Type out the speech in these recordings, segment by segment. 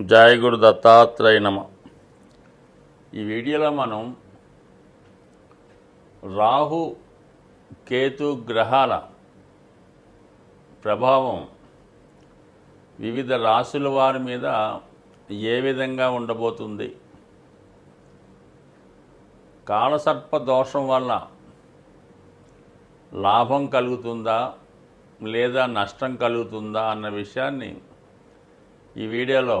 జయ గురు దత్తాత్రేయ నమ. ఈ వీడియోలో మనం రాహు కేతు గ్రహాల ప్రభావం వివిధ రాశుల వారి మీద ఏ విధంగా ఉండబోతుంది కాలసర్ప దోషం వల్ల లాభం కలుగుతుందా లేదా నష్టం కలుగుతుందా అన్న విషయాన్ని ఈ వీడియోలో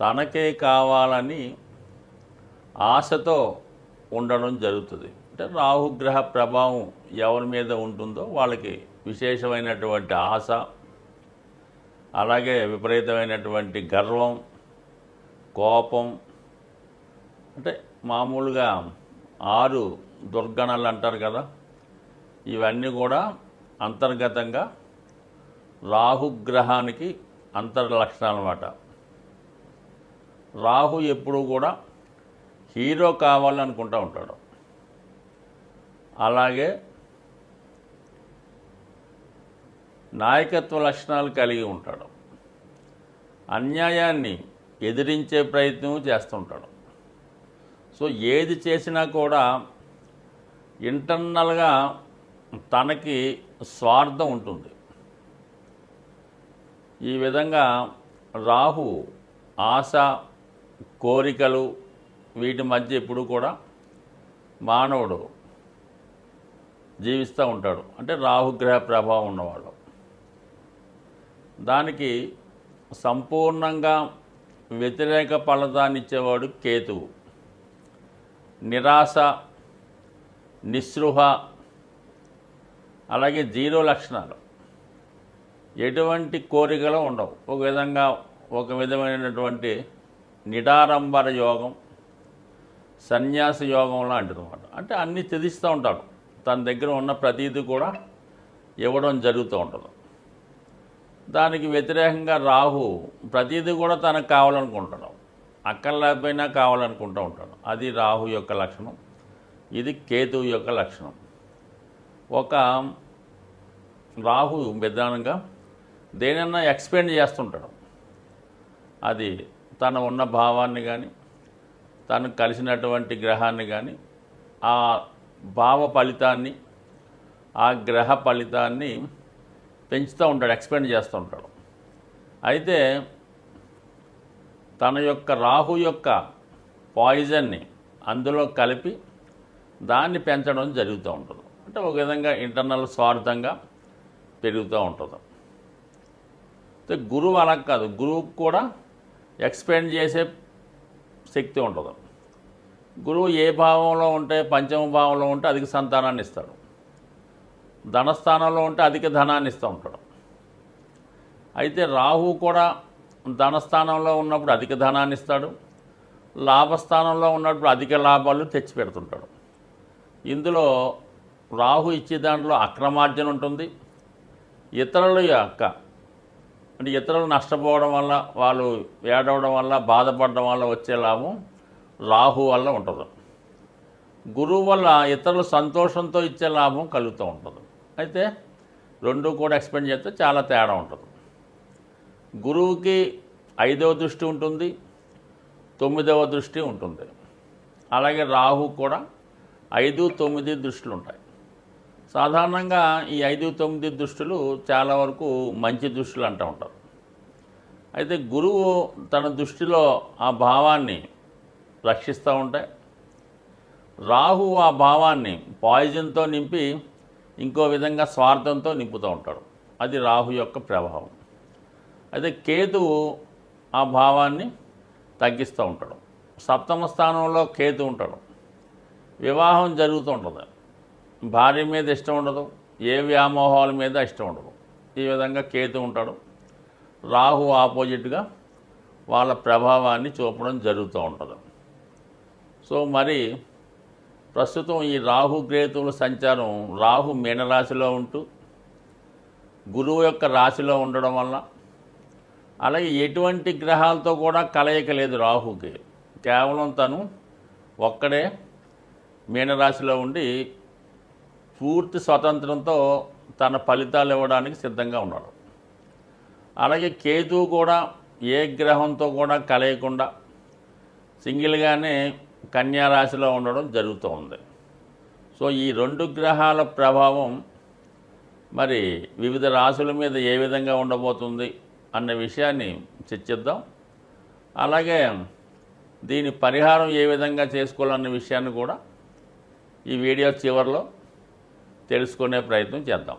తనకే కావాలని ఆశతో ఉండడం జరుగుతుంది. అంటే రాహుగ్రహ ప్రభావం ఎవరి మీద ఉంటుందో వాళ్ళకి విశేషమైనటువంటి ఆశ అలాగే విపరీతమైనటువంటి గర్వం కోపం. అంటే మామూలుగా ఆరు దుర్గణాలు అంటారు కదా ఇవన్నీ కూడా అంతర్గతంగా రాహుగ్రహానికి అంతర్లక్షణాలు అన్నమాట. రాహు ఎప్పుడు కూడా హీరో కావాలనుకుంటూ ఉంటాడు. అలాగే నాయకత్వ లక్షణాలు కలిగి ఉంటాడు. అన్యాయాన్ని ఎదిరించే ప్రయత్నం చేస్తుంటాడు. సో ఏది చేసినా కూడా ఇంటర్నల్గా తనకి స్వార్థం ఉంటుంది. ఈ విధంగా రాహు ఆశ కోరికలు వీటి మధ్య ఎప్పుడు కూడా మానవుడు జీవిస్తూ ఉంటాడు. అంటే రాహుగ్రహ ప్రభావం ఉన్నవాడు దానికి సంపూర్ణంగా వ్యతిరేక ఫలితాన్ని ఇచ్చేవాడు కేతువు. నిరాశ నిస్పృహ అలాగే జీరో లక్షణాలు. ఎటువంటి కోరికలు ఉండవు. ఒక విధంగా ఒక విధమైనటువంటి నిడారంబర యోగం సన్యాస యోగం లాంటిది అనమాట అంటే అన్నీ త్యజిస్తూ ఉంటాడు. తన దగ్గర ఉన్న ప్రతీది కూడా ఇవ్వడం జరుగుతూ ఉంటుంది. దానికి వ్యతిరేకంగా రాహు ప్రతీది కూడా తనకు కావాలనుకుంటాడు. అక్కర్లేకపోయినా కావాలనుకుంటూ ఉంటాడు. అది రాహు యొక్క లక్షణం. ఇది కేతువు యొక్క లక్షణం. ఒక రాహు విధానంగా దేనన్నా ఎక్స్పెండ్ చేస్తుంటాడు. అది తన ఉన్న భావాన్ని కానీ తను కలిసినటువంటి గ్రహాన్ని కానీ ఆ భావ ఫలితాన్ని ఆ గ్రహ ఫలితాన్ని పెంచుతూ ఉంటాడు ఎక్స్పెండ్ చేస్తూ ఉంటాడు. అయితే తన యొక్క రాహు యొక్క పాయిజన్ని అందులో కలిపి దాన్ని పెంచడం జరుగుతూ ఉంటుంది. అంటే ఒక విధంగా ఇంటర్నల్ స్వార్థంగా పెరుగుతూ ఉంటుంది. అయితే గురువు అలా కాదు గురువుకు కూడా ఎక్స్పెండ్ చేసే శక్తి ఉండదు. గురువు ఏ భావంలో ఉంటే పంచమ భావంలో ఉంటే అధిక సంతానాన్ని ఇస్తాడు. ధనస్థానంలో ఉంటే అధిక ధనాన్ని ఇస్తూ ఉంటాడు. అయితే రాహు కూడా ధనస్థానంలో ఉన్నప్పుడు అధిక ధనాన్ని ఇస్తాడు. లాభస్థానంలో ఉన్నప్పుడు అధిక లాభాలు తెచ్చి పెడుతుంటాడు. ఇందులో రాహు ఇచ్చే దాంట్లో అక్రమార్జన ఉంటుంది. ఇతరుల యొక్క అంటే ఇతరులు నష్టపోవడం వల్ల వాళ్ళు ఏడవడం వల్ల బాధపడడం వల్ల వచ్చే లాభం రాహు వల్ల ఉంటుంది. గురువు వల్ల ఇతరులు సంతోషంతో ఇచ్చే లాభం కలుగుతూ ఉంటుంది. అయితే రెండు కూడా ఎక్స్ప్లెయిన్ చేస్తే చాలా తేడా ఉంటుంది. గురువుకి ఐదవ దృష్టి ఉంటుంది తొమ్మిదవ దృష్టి ఉంటుంది. అలాగే రాహు కూడా ఐదు తొమ్మిది దృష్టిలు ఉంటాయి. సాధారణంగా ఈ ఐదు తొమ్మిది దృష్టిలు చాలా వరకు మంచి దృష్టిలు అంటూ ఉంటారు. అయితే గురువు తన దృష్టిలో ఆ భావాన్ని రక్షిస్తూ ఉంటాయి రాహు ఆ భావాన్ని పాయిజన్తో నింపి ఇంకో విధంగా స్వార్థంతో నింపుతూ ఉంటాడు. అది రాహు యొక్క ప్రభావం. అయితే కేతువు ఆ భావాన్ని తగ్గిస్తూ ఉంటాడు. సప్తమ స్థానంలో కేతు ఉంటాడు. వివాహం జరుగుతూ ఉంటుంది. భార్య మీద ఇష్టం ఉండదు. ఏ వ్యామోహాల మీద ఇష్టం ఉండదు. ఈ విధంగా కేతు ఉంటాడు. రాహు ఆపోజిట్గా వాళ్ళ ప్రభావాన్ని చూపడం జరుగుతూ ఉంటుంది. సో మరి ప్రస్తుతం ఈ రాహు కేతువుల సంచారం రాహు మీనరాశిలో ఉంటూ గురువు యొక్క రాశిలో ఉండడం వల్ల అలాగే ఎటువంటి గ్రహాలతో కూడా కలయిక లేదు రాహుకి. కేవలం తను ఒక్కడే మీనరాశిలో ఉండి పూర్తి స్వతంత్రంతో తన ఫలితాలు ఇవ్వడానికి సిద్ధంగా ఉన్నాడు. అలాగే కేతు కూడా ఏ గ్రహంతో కూడా కలయకుండా సింగిల్గానే కన్యా రాశిలో ఉండడం జరుగుతూ ఉంది. సో ఈ రెండు గ్రహాల ప్రభావం మరి వివిధ రాశుల మీద ఏ విధంగా ఉండబోతుంది అన్న విషయాన్ని చర్చిద్దాం. అలాగే దీని పరిహారం ఏ విధంగా చేసుకోవాలన్న విషయాన్ని కూడా ఈ వీడియో చివరిలో తెలుసుకునే ప్రయత్నం చేద్దాం.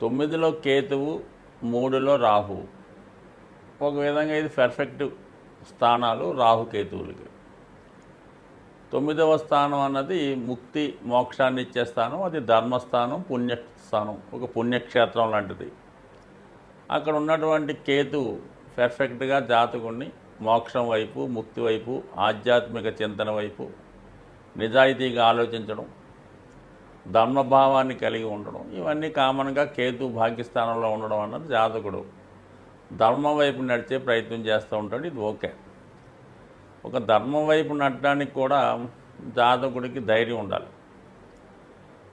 తొమ్మిదిలో కేతువు మూడులో రాహువు ఒక విధంగా ఇది పర్ఫెక్ట్ స్థానాలు రాహుకేతువులకి తొమ్మిదవ స్థానం అన్నది ముక్తి మోక్షాన్ని ఇచ్చే స్థానం అది ధర్మస్థానం పుణ్యస్థానం ఒక పుణ్యక్షేత్రం లాంటిది. అక్కడ ఉన్నటువంటి కేతువు పెర్ఫెక్ట్గా జాతకుణ్ణి మోక్షం వైపు ముక్తి వైపు ఆధ్యాత్మిక చింతన వైపు నిజాయితీగా ఆలోచించడం ధర్మభావాన్ని కలిగి ఉండడం ఇవన్నీ కామన్గా కేతు భాగ్యస్థానంలో ఉండడం అన్నది జాతకుడు. ధర్మం వైపు నడిచే ప్రయత్నం చేస్తూ ఉంటాడు ఇది ఓకే. ఒక ధర్మం వైపు నడడానికి కూడా జాతకుడికి ధైర్యం ఉండాలి.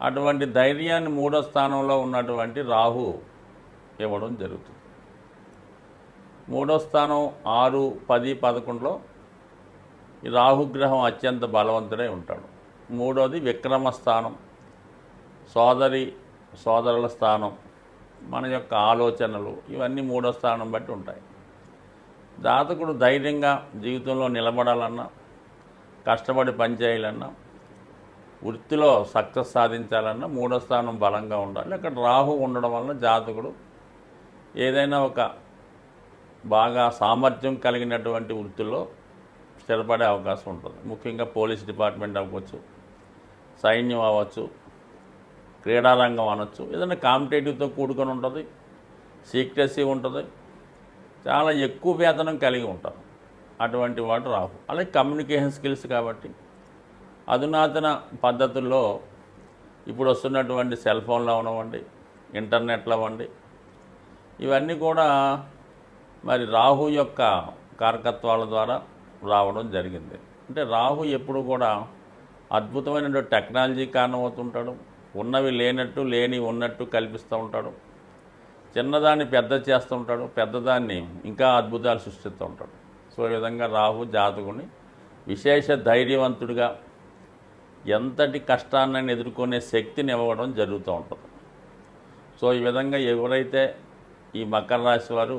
అటువంటి ధైర్యాన్ని మూడో స్థానంలో ఉన్నటువంటి రాహు ఇవ్వడం జరుగుతుంది. మూడో స్థానం ఆరు పది పదకొండులో ఈ రాహుగ్రహం అత్యంత బలవంతుడై ఉంటాడు. మూడోది విక్రమ స్థానం సోదరి సోదరుల స్థానం మన యొక్క ఆలోచనలు ఇవన్నీ మూడో స్థానం బట్టి ఉంటాయి. జాతకుడు ధైర్యంగా జీవితంలో నిలబడాలన్నా కష్టపడి పనిచేయాలన్నా వృత్తిలో సక్సెస్ సాధించాలన్నా మూడో స్థానం బలంగా ఉండాలి. అక్కడ రాహు ఉండడం వలన జాతకుడు ఏదైనా ఒక బాగా సామర్థ్యం కలిగినటువంటి వృత్తిలో స్థిరపడే అవకాశం ఉంటుంది. ముఖ్యంగా పోలీస్ డిపార్ట్మెంట్ అవ్వచ్చు సైన్యం అవ్వచ్చు క్రీడారంగం అనొచ్చు. ఏదైనా కాంపిటేటివ్తో కూడుకొని ఉంటుంది. సీక్రెసీ ఉంటుంది. చాలా ఎక్కువ వేతనం కలిగి ఉంటారు. అటువంటి వాడు రాహు అలాగే కమ్యూనికేషన్ స్కిల్స్ కాబట్టి అధునాతన పద్ధతుల్లో ఇప్పుడు వస్తున్నటువంటి సెల్ ఫోన్లు అవనివ్వండి ఇంటర్నెట్లు అవ్వండి ఇవన్నీ కూడా మరి రాహు యొక్క కారకత్వాల ద్వారా రావడం జరిగింది. అంటే రాహు ఎప్పుడు కూడా అద్భుతమైన టెక్నాలజీ కారణమవుతుంటాడు. ఉన్నవి లేనట్టు లేని ఉన్నట్టు కల్పిస్తూ ఉంటాడు. చిన్నదాన్ని పెద్ద చేస్తూ ఉంటాడు. పెద్దదాన్ని ఇంకా అద్భుతాలు సృష్టిస్తూ ఉంటాడు. సో ఈ విధంగా రాహు జాతకుని విశేష ధైర్యవంతుడిగా ఎంతటి కష్టాన్ని ఎదుర్కొనే శక్తిని ఇవ్వడం జరుగుతూ ఉంటుంది. సో ఈ విధంగా ఎవరైతే ఈ మకర రాశి వారు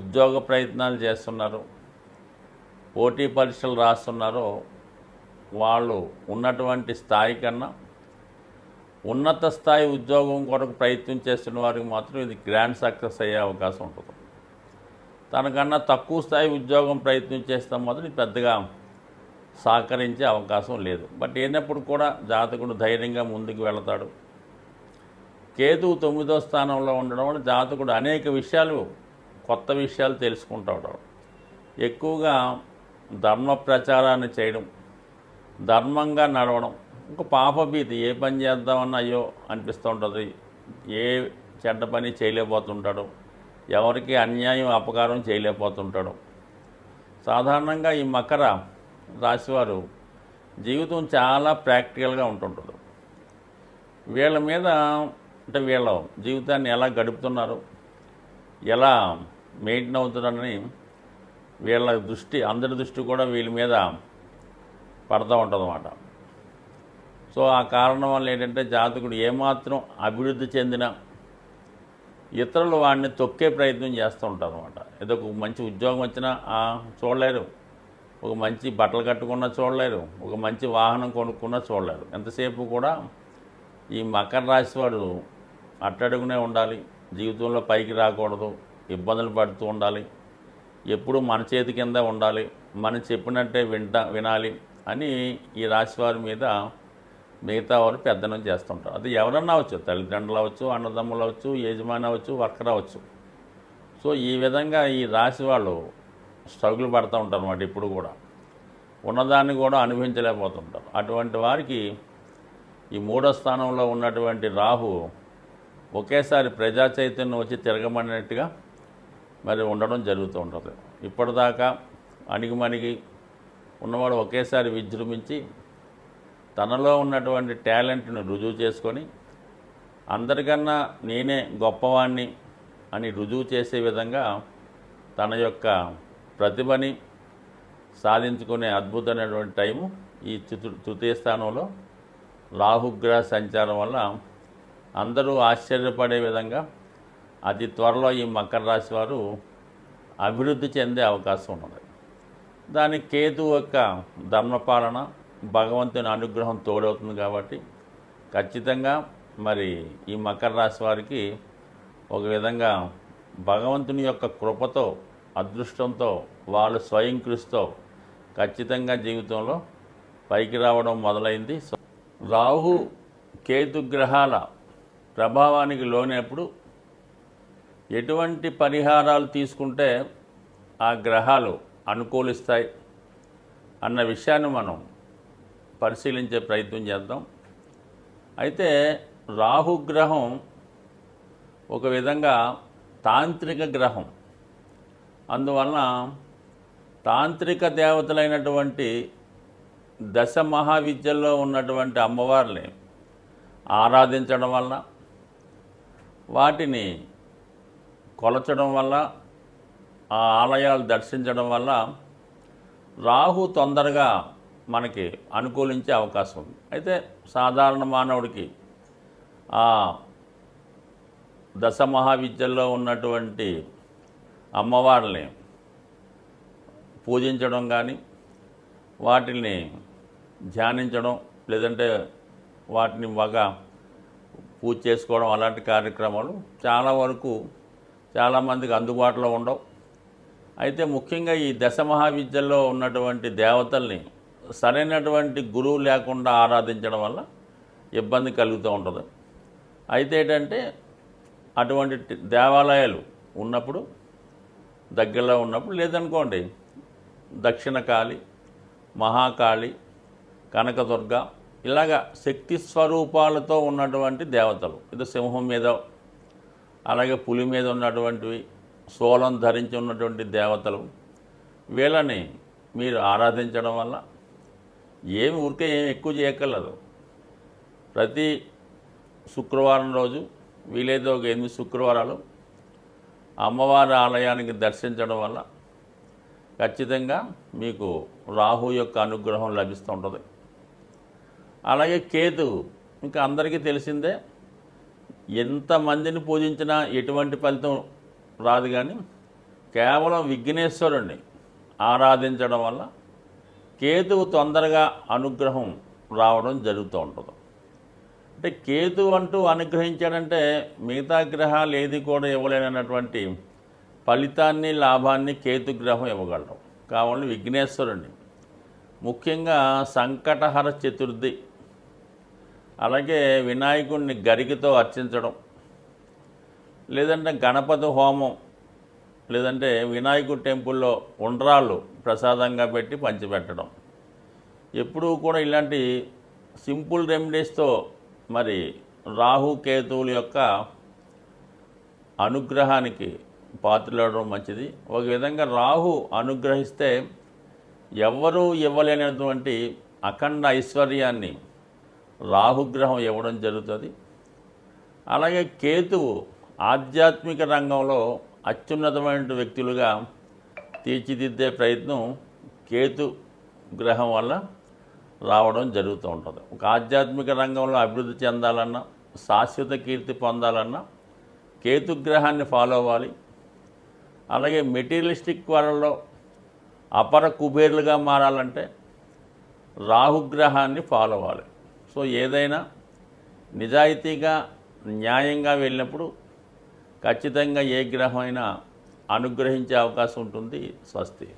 ఉద్యోగ ప్రయత్నాలు చేస్తున్నారో పోటీ పరీక్షలు రాస్తున్నారో వాళ్ళు ఉన్నటువంటి స్థాయి కన్నా ఉన్నత స్థాయి ఉద్యోగం కొరకు ప్రయత్నం చేస్తున్న వారికి మాత్రం ఇది గ్రాండ్ సక్సెస్ అయ్యే అవకాశం ఉంటుంది. తనకన్నా తక్కువ స్థాయి ఉద్యోగం ప్రయత్నం చేస్తాం మాత్రం ఇది పెద్దగా సహకరించే అవకాశం లేదు. బట్ అయినప్పుడు కూడా జాతకుడు ధైర్యంగా ముందుకు వెళతాడు. కేతువు తొమ్మిదో స్థానంలో ఉండడం వల్ల జాతకుడు అనేక విషయాలు కొత్త విషయాలు తెలుసుకుంటాడు ఎక్కువగా ధర్మ ప్రచారాన్ని చేయడం ధర్మంగా నడవడం ఇంకో పాపభీతి ఏ పని చేద్దామన్నా అయ్యో అనిపిస్తూ ఉంటుంది. ఏ చెడ్డ పని చేయలేకపోతుంటాడు. ఎవరికి అన్యాయం అపకారం చేయలేకపోతుంటాడు. సాధారణంగా ఈ మకర రాశివారు జీవితం చాలా ప్రాక్టికల్గా ఉంటుంటుంది. వీళ్ళ మీద అంటే వీళ్ళ జీవితాన్ని ఎలా గడుపుతున్నారు ఎలా మెయింటైన్ అవుతున్నారని వీళ్ళ దృష్టి అందరి దృష్టి కూడా వీళ్ళ మీద పడుతూ ఉంటుంది సో ఆ కారణం వల్ల ఏంటంటే జాతకుడు ఏమాత్రం అభివృద్ధి చెందిన ఇతరులు వాడిని తొక్కే ప్రయత్నం చేస్తూ ఉంటారు అనమాట ఏదో ఒక మంచి ఉద్యోగం వచ్చినా చూడలేరు. ఒక మంచి బట్టలు కట్టుకున్నా చూడలేరు. ఒక మంచి వాహనం కొనుక్కున్నా చూడలేరు. ఎంతసేపు కూడా ఈ మకర రాశి వాడు అట్టడుగునే ఉండాలి. జీవితంలో పైకి రాకూడదు. ఇబ్బందులు పడుతూ ఉండాలి. ఎప్పుడు మన చేతి కింద ఉండాలి. మనం చెప్పినట్టే వింటా వినాలి అని ఈ రాశి వారి మీద మిగతా వారు పెద్దనం చేస్తుంటారు. అది ఎవరన్నా అవచ్చు తల్లిదండ్రులు అవచ్చు అన్నదమ్ములు అవచ్చు యజమాని అవచ్చు వర్కర్ అవచ్చు సో ఈ విధంగా ఈ రాశి వాళ్ళు స్ట్రగుల్ పడుతూ ఉంటారు అన్నమాట ఇప్పుడు కూడా. ఉన్నదాన్ని కూడా అనుభవించలేకపోతుంటారు. అటువంటి వారికి ఈ మూడో స్థానంలో ఉన్నటువంటి రాహు ఒకేసారి ప్రజా చైతన్యం వచ్చి తిరగమన్నట్టుగా మరి ఉండడం జరుగుతూ ఉంటుంది. ఇప్పటిదాకా అణిగిమణిగి ఉన్నవాడు ఒకేసారి విజృంభించి తనలో ఉన్నటువంటి టాలెంట్ను రుజువు చేసుకొని అందరికన్నా నేనే గొప్పవాణ్ణి అని రుజువు చేసే విధంగా తన యొక్క ప్రతిభని సాధించుకునే అద్భుతమైనటువంటి టైము ఈ చతు తృతీయ స్థానంలో రాహుగ్రహ సంచారం వల్ల అందరూ ఆశ్చర్యపడే విధంగా అతి త్వరలో ఈ మకర రాశి వారు అభివృద్ధి చెందే అవకాశం ఉన్నది. దాని కేతు యొక్క ధర్మపాలన భగవంతుని అనుగ్రహం తోడవుతుంది కాబట్టి ఖచ్చితంగా మరి ఈ మకర రాశి వారికి ఒక విధంగా భగవంతుని యొక్క కృపతో అదృష్టంతో వాళ్ళు స్వయం కృషితో ఖచ్చితంగా జీవితంలో పైకి రావడం మొదలైంది. సో రాహు కేతు గ్రహాల ప్రభావానికి లోనప్పుడు ఎటువంటి పరిహారాలు తీసుకుంటే ఆ గ్రహాలు అనుకూలిస్తాయి అన్న విషయాన్ని మనం పరిశీలించే ప్రయత్నం చేద్దాం. అయితే రాహుగ్రహం ఒక విధంగా తాంత్రిక గ్రహం. అందువలన తాంత్రిక దేవతలైనటువంటి దశ మహావిద్యల్లో ఉన్నటువంటి అమ్మవారిని ఆరాధించడం వల్ల వాటిని కొలచడం వల్ల ఆ ఆలయాలు దర్శించడం వల్ల రాహు తొందరగా మనకి అనుకూలించే అవకాశం ఉంది. అయితే సాధారణ మానవుడికి ఆ దశ మహావిద్యల్లో ఉన్నటువంటి అమ్మవారిని పూజించడం కానీ వాటిని ధ్యానించడం లేదంటే వాటిని బాగా పూజ చేసుకోవడం అలాంటి కార్యక్రమాలు చాలా వరకు చాలామందికి అందుబాటులో ఉండవు. అయితే ముఖ్యంగా ఈ దశ మహావిద్యల్లో ఉన్నటువంటి దేవతల్ని సరైనటువంటి గురువు లేకుండా ఆరాధించడం వల్ల ఇబ్బంది కలుగుతూ ఉంటుంది. అయితే ఏంటంటే అటువంటి దేవాలయాలు ఉన్నప్పుడు దగ్గరలో ఉన్నప్పుడు లేదనుకోండి దక్షిణ కాళి మహాకాళి కనకదుర్గ ఇలాగా శక్తి స్వరూపాలతో ఉన్నటువంటి దేవతలు. ఇది సింహం మీద అలాగే పులి మీద ఉన్నటువంటివి సోలం ధరించి ఉన్నటువంటి దేవతలు. వీళ్ళని మీరు ఆరాధించడం వల్ల ఏమి ఊరికే ఏమి ఎక్కువ చేయక్కర్లేదు. ప్రతి శుక్రవారం రోజు వీలైతే ఒక ఎనిమిది శుక్రవారాలు అమ్మవారి ఆలయానికి దర్శించడం వల్ల ఖచ్చితంగా మీకు రాహు యొక్క అనుగ్రహం లభిస్తూ ఉంటుంది. అలాగే కేతు ఇంకా అందరికీ తెలిసిందే ఎంతమందిని పూజించినా ఎటువంటి ఫలితం రాదు కానీ కేవలం విఘ్నేశ్వరుణ్ణి ఆరాధించడం వల్ల కేతువు తొందరగా అనుగ్రహం రావడం జరుగుతూ ఉంటుంది అంటే కేతు అంటూ అనుగ్రహించాడంటే మిగతా గ్రహాలు ఏది కూడా ఇవ్వలేనటువంటి ఫలితాన్ని లాభాన్ని కేతు గ్రహం ఇవ్వగలరు కావాలి విఘ్నేశ్వరుణ్ణి. ముఖ్యంగా సంకటహర చతుర్థి. అలాగే వినాయకుడిని గరికతో అర్చించడం. లేదంటే గణపతి హోమం లేదంటే వినాయకుడు టెంపుల్లో ఉండ్రాళ్ళు ప్రసాదంగా పెట్టి పంచిపెట్టడం. ఎప్పుడూ కూడా ఇలాంటి సింపుల్ రెమెడీస్తో మరి రాహు కేతువుల యొక్క అనుగ్రహానికి పాత్రలవడం మంచిది. ఒక విధంగా రాహు అనుగ్రహిస్తే ఎవ్వరూ ఇవ్వలేనటువంటి అఖండ ఐశ్వర్యాన్ని రాహుగ్రహం ఇవ్వడం జరుగుతుంది. అలాగే కేతువు ఆధ్యాత్మిక రంగంలో అత్యున్నతమైన వ్యక్తులుగా తీర్చిదిద్దే ప్రయత్నం కేతు గ్రహం వల్ల రావడం జరుగుతూ ఉంటుంది. ఒక ఆధ్యాత్మిక రంగంలో అభివృద్ధి చెందాలన్నా శాశ్వత కీర్తి పొందాలన్నా కేతుగ్రహాన్ని ఫాలో అవ్వాలి. అలాగే మెటీరియలిస్టిక్ వరల్డ్లో అపర కుబేర్లుగా మారాలంటే రాహుగ్రహాన్ని ఫాలో అవ్వాలి. సో ఏదైనా నిజాయితీగా న్యాయంగా వెళ్ళినప్పుడు ఖచ్చితంగా ఏ గ్రహం అయినా అనుగ్రహించే అవకాశం ఉంటుంది స్వస్తి.